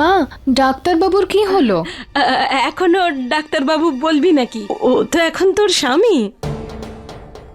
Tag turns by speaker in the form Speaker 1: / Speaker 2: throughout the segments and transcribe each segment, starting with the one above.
Speaker 1: মা ডাক্তারবাবুর কি হলো?
Speaker 2: এখনও ডাক্তারবাবু বলবি নাকি? ও তো এখন তোর স্বামী।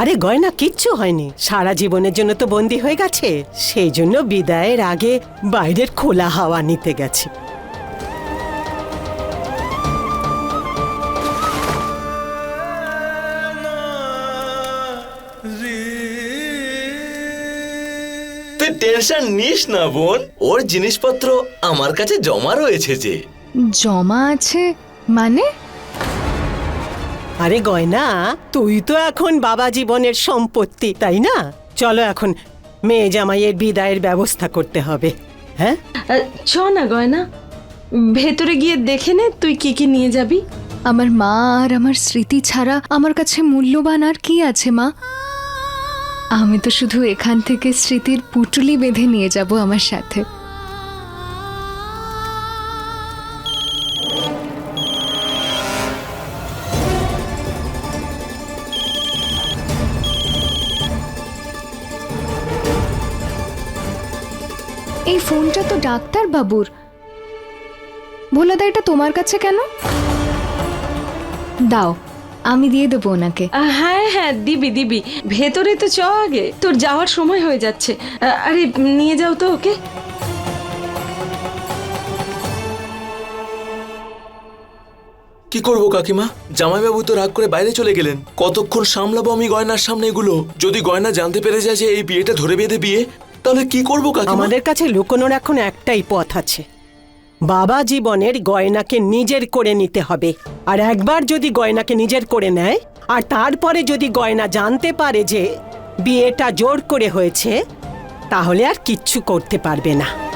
Speaker 3: আরে গয়না কিচ্ছু হয়নি। সারা জীবনের জন্য তো বন্দি হয়ে গেছে। সেই জন্য বিদায়ের আগে বাইরের খোলা হাওয়া নিতে গেছে।
Speaker 4: টেনশন নিস না বোন। ওর জিনিসপত্র আমার কাছে জমা রয়েছে যে।
Speaker 1: জমা আছে মানে?
Speaker 3: আরে গয়না তুই তো এখন বাবা জীবনের সম্পত্তি তাই না? চলো এখন মেয়ে জামাইয়ের বিদায়ের ব্যবস্থা করতে হবে হ্যাঁ?
Speaker 2: চ না গয়না ভেতরে গিয়ে দেখে নে তুই কি কি নিয়ে যাবি।
Speaker 1: আমার মা আর আমার স্মৃতি ছাড়া আমার কাছে মূল্যবান আর কি আছে মা? আমি তো শুধু এখান থেকে স্মৃতির পুটুলি বেঁধে নিয়ে যাব আমার সাথে। এই ফোনটা তো ডাক্তার বাবুর। ভোলাদা, এটা তোমার কাছে কেন? দাও। আমি দিয়ে দেবো ওনাকে।
Speaker 2: হ্যাঁ হ্যাঁ দিবি দিবি। ভেতরে তো চ আগে। তোর যাওয়ার সময় হয়ে যাচ্ছে। আরে নিয়ে যাও তো ওকে।
Speaker 4: কি করব কাকিমা? জামাইবাবু তো রাগ করে বাইরে চলে গেলেন। কতক্ষণ সামলাবো আমি গয়নার সামনে এগুলো? যদি গয়না জানতে পেরে যায় যে এই বিয়েটা ধরে বেঁধে বিয়ে তাহলে কি করব কাকিমা?
Speaker 3: আমাদের কাছে লুকোনোর এখন একটাই পথ আছে। বাবা জীবনের গয়নাকে নিজের করে নিতে হবে। আর একবার যদি গয়নাকে নিজের করে নেয়, আর তারপরে যদি গয়না জানতে পারে যে বিয়েটা জোর করে হয়েছে, তাহলে আর কিচ্ছু করতে পারবে না।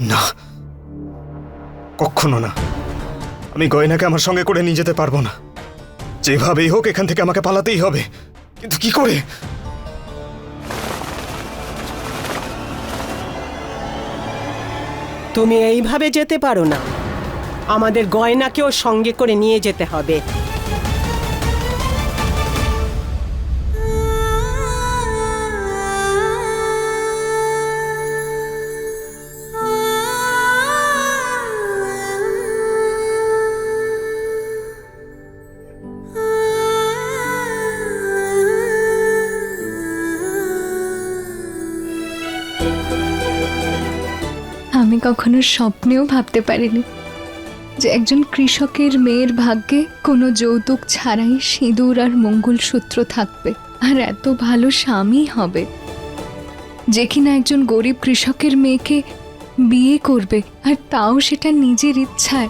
Speaker 5: না। কখনো না। আমি গয়নাকে আমার সঙ্গে করে নিয়ে যেতে পারব না। যেভাবেই হোক এখান থেকে আমাকে পালাতেই হবে। কিন্তু কি করে?
Speaker 3: তুমি এইভাবে যেতে পারো না। আমাদের গয়নাকেও সঙ্গে করে নিয়ে যেতে হবে।
Speaker 1: আমি কখনো স্বপ্নেও ভাবতে পারিনি যে একজন কৃষকের মেয়ের ভাগ্যে কোনো যৌতুক ছাড়াই সিঁদুর আর মঙ্গলসূত্র থাকবে আর এত ভালো স্বামী হবে। যে কিনা একজন গরিব কৃষকের মেয়েকে বিয়ে করবে আর তাও সেটা নিজের ইচ্ছায়।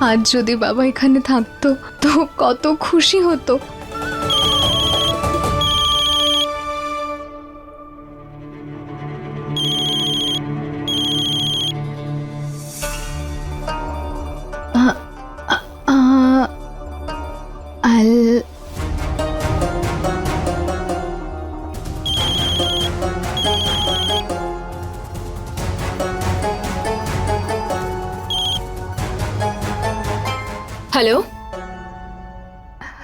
Speaker 1: আজ যদি বাবা এখানে থাকতো, তো কত খুশি হতো।
Speaker 6: হ্যালো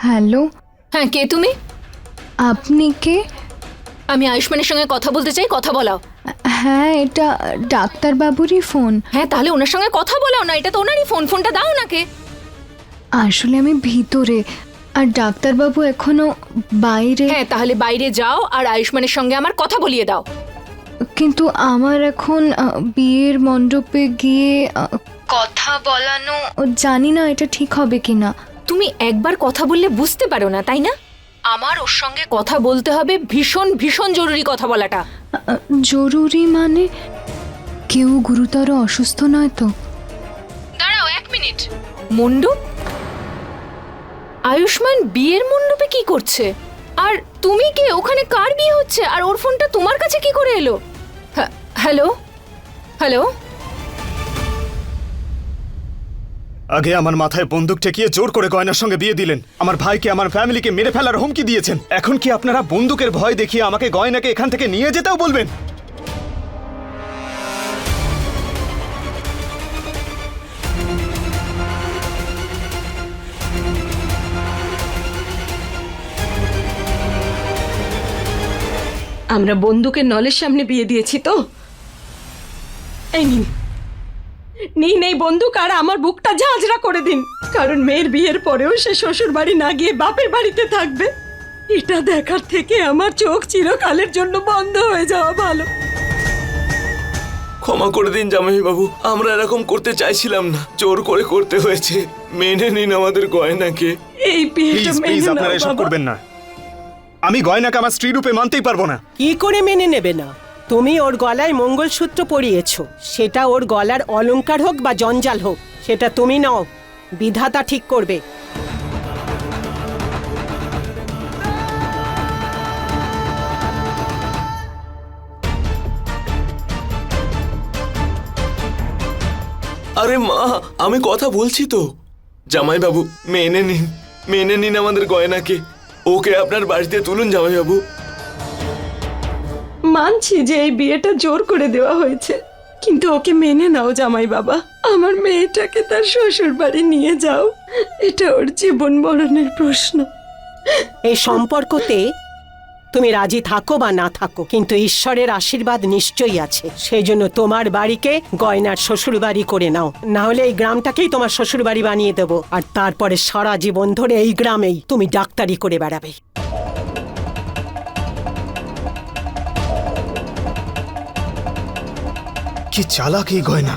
Speaker 1: হ্যালো
Speaker 6: হ্যাঁ কে তুমি?
Speaker 1: আপনি কে?
Speaker 6: আমি আয়ুষ্মানের সঙ্গে কথা বলতে চাই কথা বলাও।
Speaker 1: হ্যাঁ এটা ডাক্তারবাবুরই ফোন।
Speaker 6: হ্যাঁ তাহলে ওনার সঙ্গে কথা বলাও না এটা তো ওনারই ফোন ফোনটা দাও নাকে
Speaker 1: আসলে আমি ভিতরে আর ডাক্তারবাবু এখনও বাইরে।
Speaker 6: হ্যাঁ তাহলে বাইরে যাও আর আয়ুষ্মানের সঙ্গে আমার কথা বলিয়ে দাও।
Speaker 1: কিন্তু আমার এখন বিয়ের মণ্ডপে গিয়ে কথা বলানো। জানি না এটা ঠিক হবে কিনা।
Speaker 6: তুমি একবার কথা বললে বুঝতে পারো না তাই না? আমার ওর সঙ্গে কথা বলতে হবে ভীষণ ভীষণ জরুরি কথা বলাটা।
Speaker 1: জরুরি মানে কেউ গুরুতর অসুস্থ নয় তো?
Speaker 6: দাঁড়াও এক মিনিট। মণ্ডপ আয়ুষ্মান বিয়ের মণ্ডপে কি করছে? আর তুমি কে? ওখানে কার বিয়ে হচ্ছে? আর ওর ফোনটা তোমার কাছে কি করে এলো? হ্যাঁ, হ্যালো? হ্যালো?
Speaker 5: আগে আমার মাথায় বন্দুক ঠেকিয়ে জোর করে গয়নার সঙ্গে বিয়ে দিলেন। আমার ভাইকে, আমার ফ্যামিলিকে মেরে ফেলার হুমকি দিয়েছেন। এখন কি আপনারা বন্দুকের ভয় দেখিয়ে আমাকে গয়নাকে এখান থেকে নিয়ে যেতেও বলবেন?
Speaker 2: আমরা বন্দুকের নলের সামনে বিয়ে দিয়েছি তো? এই নিন। নিন নেই বন্দুক আর আমার বুকটা ঝাঁঝরা করে দিন। কারণ মেয়ের বিয়ের পরেও সে শ্বশুর বাড়ি না গিয়ে বাপের বাড়িতে থাকবে। এটা দেখার থেকে আমার চোখ চিরকালের জন্য বন্ধ হয়ে যাওয়া ভালো।
Speaker 4: ক্ষমা করে দিন জামাই বাবু আমরা এরকম করতে চাইছিলাম না। জোর করে করতে হয়েছে। মেনে নিন আমাদের গয়নাকে।
Speaker 2: এই বিয়েটা
Speaker 5: প্লিজ প্লিজ
Speaker 2: মেনে
Speaker 5: আপনারা
Speaker 2: নাও
Speaker 5: এসব
Speaker 2: বাবা।
Speaker 5: করবেন না। আমি গয়নাকে আমার স্ত্রী রূপে মানতেই পারব না।
Speaker 3: কি করে মেনে নেবে না? তুমি ওর গলায় মঙ্গলসূত্র পরিয়েছো। সেটা ওর গলার অলঙ্কার হোক বা জঞ্জাল হোক, সেটা তুমি নাও। বিধাতা ঠিক করবে।
Speaker 4: আরে মা, আমি কথা বলছি তো। জামাই বাবু মেনে নিন মেনে নিন আমাদের গয়নাকে। ওকে আপনার বাড়িতে তুলুন জামাই বাবু
Speaker 2: মানছি যে এই বিয়েটা জোর করে দেওয়া হয়েছে। কিন্তু ওকে মেনে নাও জামাই বাবা। আমার মেয়েটাকে তার শ্বশুর বাড়ি নিয়ে যাও। এটা ওর জীবন মরণের প্রশ্ন।
Speaker 3: এই সম্পর্কতে তুমি রাজি থাকো বা না থাকো, কিন্তু ঈশ্বরের আশীর্বাদ নিশ্চয়ই আছে। সেই জন্য তোমার বাড়িকে গয়নার শ্বশুর বাড়ি করে নাও। না হলে এই গ্রামটাকেই তোমার শ্বশুর বাড়ি বানিয়ে দেবো। আর তারপরে সারা জীবন ধরে এই গ্রামেই তুমি ডাক্তারি করে বেড়াবে।
Speaker 5: কি চালাক এই গয়না।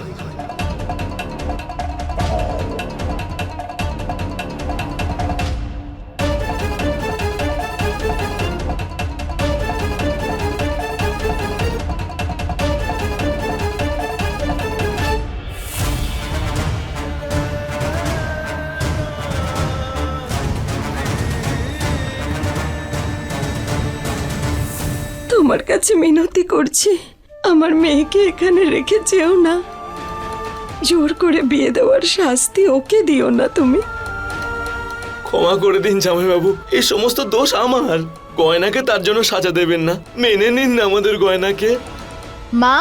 Speaker 2: তোমার কাছে মিনতি করছি। আমার মেয়েকে এখানে রেখে যেও না। জোর করে বিয়ে দেওয়ার শাস্তি ওকে দিও না তুমি।
Speaker 4: ক্ষমা করে দিন জামাইবাবু এই সমস্ত দোষ আমার। গয়নাকে তার জন্য সাজা দেবেন না। মেনে নিন না আমাদের গয়নাকে।
Speaker 1: মা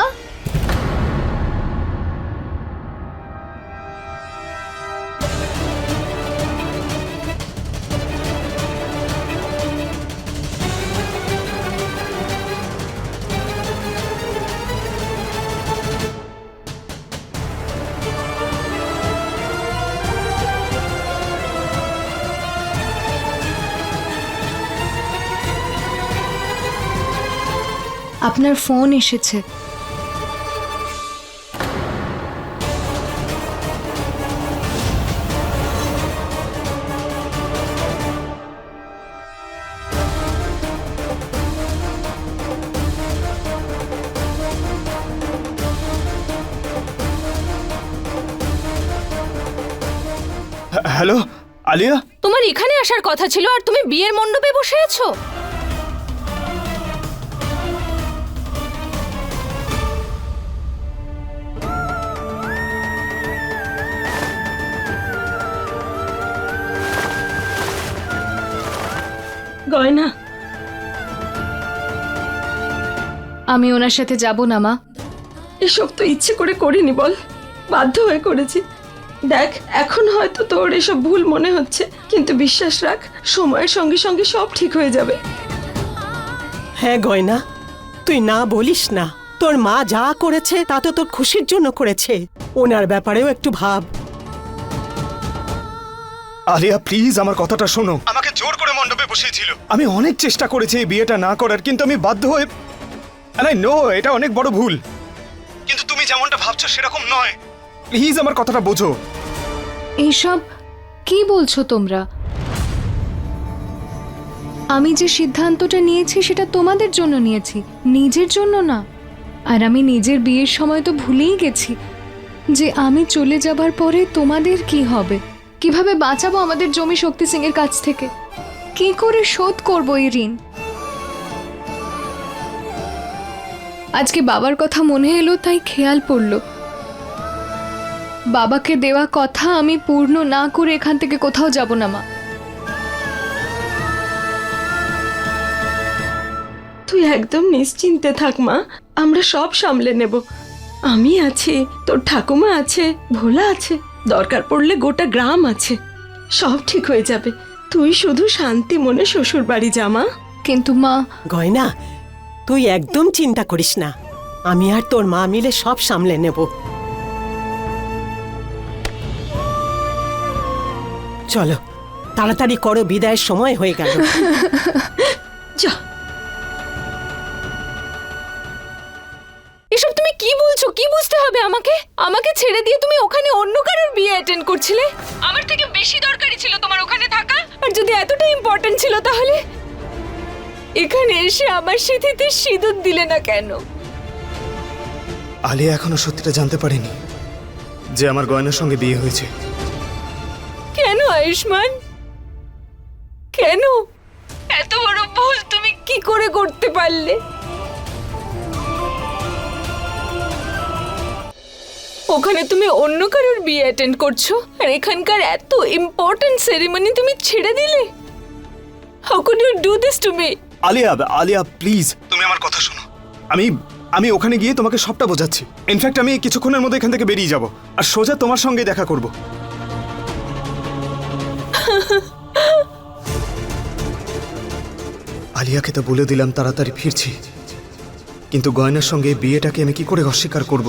Speaker 1: আপনার ফোন এসেছে।
Speaker 5: হ্যাঁ, হ্যালো আলিয়া
Speaker 6: তোমার এখানে আসার কথা ছিল আর তুমি বিয়ের মণ্ডপে বসে আছো?
Speaker 2: গয়না।
Speaker 1: আমি ওনার সাথে যাব না মা।
Speaker 2: এসব তো ইচ্ছে করে করিনি বল। বাধ্য হয়ে করেছি। দেখ এখন হয়তো তোর এসব ভুল মনে হচ্ছে কিন্তু বিশ্বাস রাখ সময়ের সঙ্গে সঙ্গে সব ঠিক হয়ে যাবে।
Speaker 3: হ্যাঁ গয়না তুই না বলিস না। তোর মা যা করেছে তা তো তোর খুশির জন্য করেছে। ওনার ব্যাপারেও একটু ভাব।
Speaker 5: আলিয়া প্লিজ আমার কথাটা শোনো। আমাকে জোর মণ্ডপে বসিয়েছিল। আমি অনেক চেষ্টা করেছি এই বিয়েটা না করার কিন্তু আমি বাধ্য হয়ে আরে নো এটা অনেক বড় ভুল। কিন্তু তুমি যেমনটা ভাবছ সেরকম নয়। প্লিজ আমার কথাটা বোঝো।
Speaker 1: এইসব কি বলছো তোমরা? আমি যে সিদ্ধান্তটা নিয়েছি সেটা তোমাদের জন্য নিয়েছি নিজের জন্য না। আর আমি নিজের বিয়ের সময় তো ভুলেই গেছি যে আমি চলে যাবার পরে তোমাদের কি হবে? কীভাবে বাঁচাবো আমাদের জমি শক্তি সিং এর কাছ থেকে? কি করে শোধ করব এই ঋণ আজকে বাবার কথা মনে এলো, তাই খেয়াল পড়ল। বাবাকে দেওয়া কথা আমি পূর্ণ না করে এখান থেকে কোথাও যাব না, মা।
Speaker 2: তুই একদম নিশ্চিন্তে থাক, মা। আমরা সব সামলে নেব। আমি আছি, তোর ঠাকুমা আছে, ভোলা আছে, দরকার পড়লে গোটা গ্রাম আছে। সব ঠিক হয়ে যাবে। তুই শুধু শান্তি মনে শ্বশুর বাড়ি যা
Speaker 1: কিন্তু মা।
Speaker 3: গয়না তুই একদম চিন্তা করিস না। আমি আর তোর মা মিলে সব সামলে নেব। চলো তাড়াতাড়ি করো বিদায়ের সময় হয়ে গেল।
Speaker 2: যা।
Speaker 6: এসব তুমি কি বলছো? কি বুঝতে হবে আমাকে? আমাকে ছেড়ে দিয়ে তুমি ওখানে অন্য কারোর বিয়ে অ্যাটেন্ড করছিলে? আমার থেকে বেশি দরকারি ছিল তোমার ওখানে থাকা? আর যদি এতটা ইম্পর্টেন্ট ছিল তাহলে? এখানে এসে আমার সিঁথিতে সিঁদুর দিলে না কেন?
Speaker 5: আলিয়া এখনও সত্যিটা জানতে পারেনি যে আমার গয়নার সঙ্গে বিয়ে হয়েছে।
Speaker 6: কেন আয়ুষ্মান? কেন? এত বড় ভুল তুমি কি করে করতে পারলে? ওখানে তুমি অন্য কারোর বিয়ে অ্যাটেন্ড করছ? আর এখানকার এত ইম্পর্ট্যান্ট সেরিমনি তুমি ছেড়ে দিলে? How could you do this to me
Speaker 5: Alia Alia please তুমি আমার কথা শোনো। আমি আমি ওখানে গিয়ে তোমাকে সবটা বোঝাচ্ছি। ইনফ্যাক্ট আমি কিছুক্ষণের মধ্যে এখান থেকে বেরিয়ে যাব। আর সোজা তোমার সঙ্গে দেখা করব। আলিয়াকে তো বলে দিলাম তাড়াতাড়ি ফিরছি। কিন্তু গয়নার সঙ্গে বিয়েটাকে আমি কি করে অস্বীকার করব?